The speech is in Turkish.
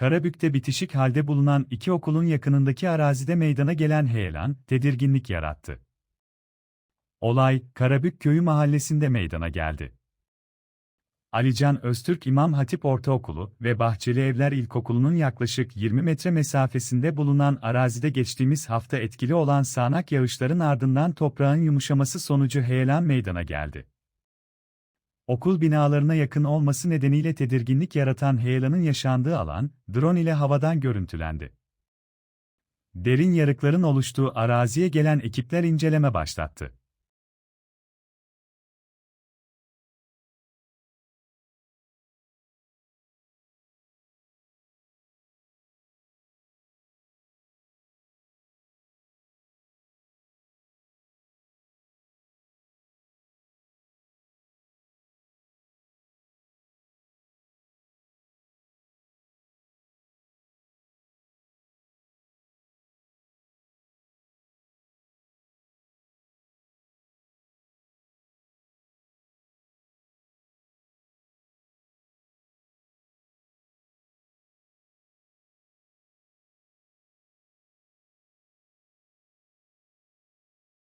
Karabük'te bitişik halde bulunan iki okulun yakınındaki arazide meydana gelen heyelan, tedirginlik yarattı. Olay, Karabük Köyü mahallesinde meydana geldi. Alican Öztürk İmam Hatip Ortaokulu ve Bahçeli Evler İlkokulu'nun yaklaşık 20 metre mesafesinde bulunan arazide geçtiğimiz hafta etkili olan sağanak yağışların ardından toprağın yumuşaması sonucu heyelan meydana geldi. Okul binalarına yakın olması nedeniyle tedirginlik yaratan heyelanın yaşandığı alan, drone ile havadan görüntülendi. Derin yarıkların oluştuğu araziye gelen ekipler inceleme başlattı.